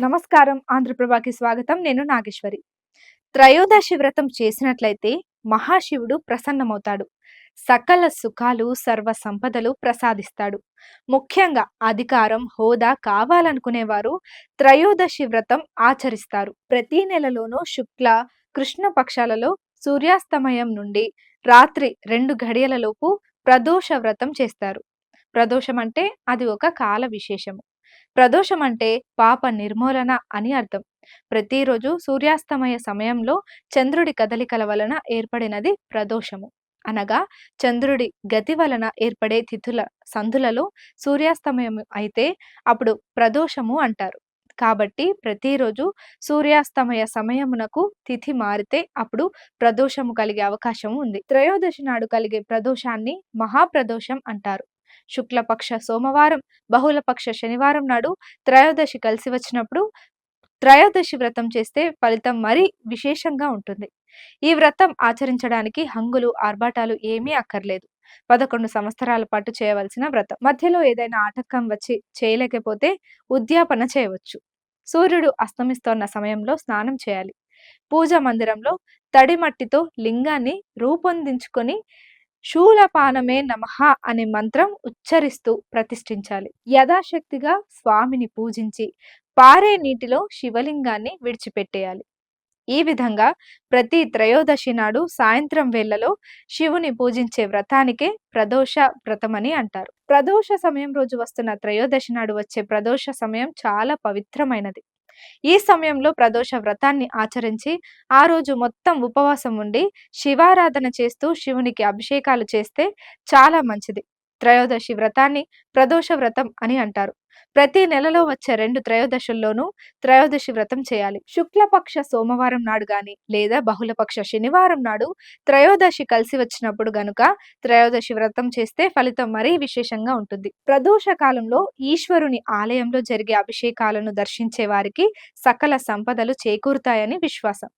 నమస్కారం. ఆంధ్రప్రభాకి స్వాగతం. నేను నాగేశ్వరి. త్రయోదశి వ్రతం చేసినట్లయితే మహాశివుడు ప్రసన్నమవుతాడు. సకల సుఖాలు సర్వ సంపదలు ప్రసాదిస్తాడు. ముఖ్యంగా అధికారం హోదా కావాలనుకునేవారు త్రయోదశి వ్రతం ఆచరిస్తారు. ప్రతి నెలలోనూ శుక్ల కృష్ణ పక్షాలలో సూర్యాస్తమయం నుండి రాత్రి రెండు గడియలలోపు ప్రదోష వ్రతం చేస్తారు. ప్రదోషం అంటే అది ఒక కాల విశేషము. ప్రదోషం అంటే పాప నిర్మూలన అని అర్థం. ప్రతిరోజు సూర్యాస్తమయ సమయంలో చంద్రుడి కదలికల వలన ఏర్పడినది ప్రదోషము. అనగా చంద్రుడి గతి వలన ఏర్పడే తిథుల సంధులలో సూర్యాస్తమయం అయితే అప్పుడు ప్రదోషము అంటారు. కాబట్టి ప్రతిరోజు సూర్యాస్తమయ సమయమునకు తిథి మారితే అప్పుడు ప్రదోషము కలిగే అవకాశం ఉంది. త్రయోదశి నాడు కలిగే ప్రదోషాన్ని మహాప్రదోషం అంటారు. శుక్లపక్ష సోమవారం బహుళపక్ష శనివారం నాడు త్రయోదశి కలిసి వచ్చినప్పుడు త్రయోదశి వ్రతం చేస్తే ఫలితం మరీ విశేషంగా ఉంటుంది. ఈ వ్రతం ఆచరించడానికి హంగులు ఆర్భాటాలు ఏమీ అక్కర్లేదు. పదకొండు సంవత్సరాల పాటు చేయవలసిన వ్రతం. మధ్యలో ఏదైనా ఆటంకం వచ్చి చేయలేకపోతే ఉద్యాపన చేయవచ్చు. సూర్యుడు అస్తమిస్తోన్న సమయంలో స్నానం చేయాలి. పూజ మందిరంలో తడి మట్టితో లింగాన్ని రూపొందించుకొని శూలపానమే నమః అనే మంత్రం ఉచ్చరిస్తూ ప్రతిష్ఠించాలి. యథాశక్తిగా స్వామిని పూజించి పారే నీటిలో శివలింగాన్ని విడిచిపెట్టేయాలి. ఈ విధంగా ప్రతి త్రయోదశి నాడు సాయంత్రం వేళలో శివుని పూజించే వ్రతానికే ప్రదోష వ్రతమని అంటారు. ప్రదోష సమయం రోజు వస్తున్న త్రయోదశి నాడు వచ్చే ప్రదోష సమయం చాలా పవిత్రమైనది. ఈ సమయంలో ప్రదోష వ్రతాన్ని ఆచరించి ఆ రోజు మొత్తం ఉపవాసం ఉండి శివారాధన చేస్తూ శివునికి అభిషేకాలు చేస్తే చాలా మంచిది. త్రయోదశి వ్రతాన్ని ప్రదోష వ్రతం అని అంటారు. ప్రతి నెలలో వచ్చే రెండు త్రయోదశుల్లోనూ త్రయోదశి వ్రతం చేయాలి. శుక్లపక్ష సోమవారం నాడు గాని లేదా బహుళపక్ష శనివారం నాడు త్రయోదశి కలిసి వచ్చినప్పుడు గనుక త్రయోదశి వ్రతం చేస్తే ఫలితం మరీ విశేషంగా ఉంటుంది. ప్రదోష కాలంలో ఈశ్వరుని ఆలయంలో జరిగే అభిషేకాలను దర్శించే వారికి సకల సంపదలు చేకూరుతాయని విశ్వాసం.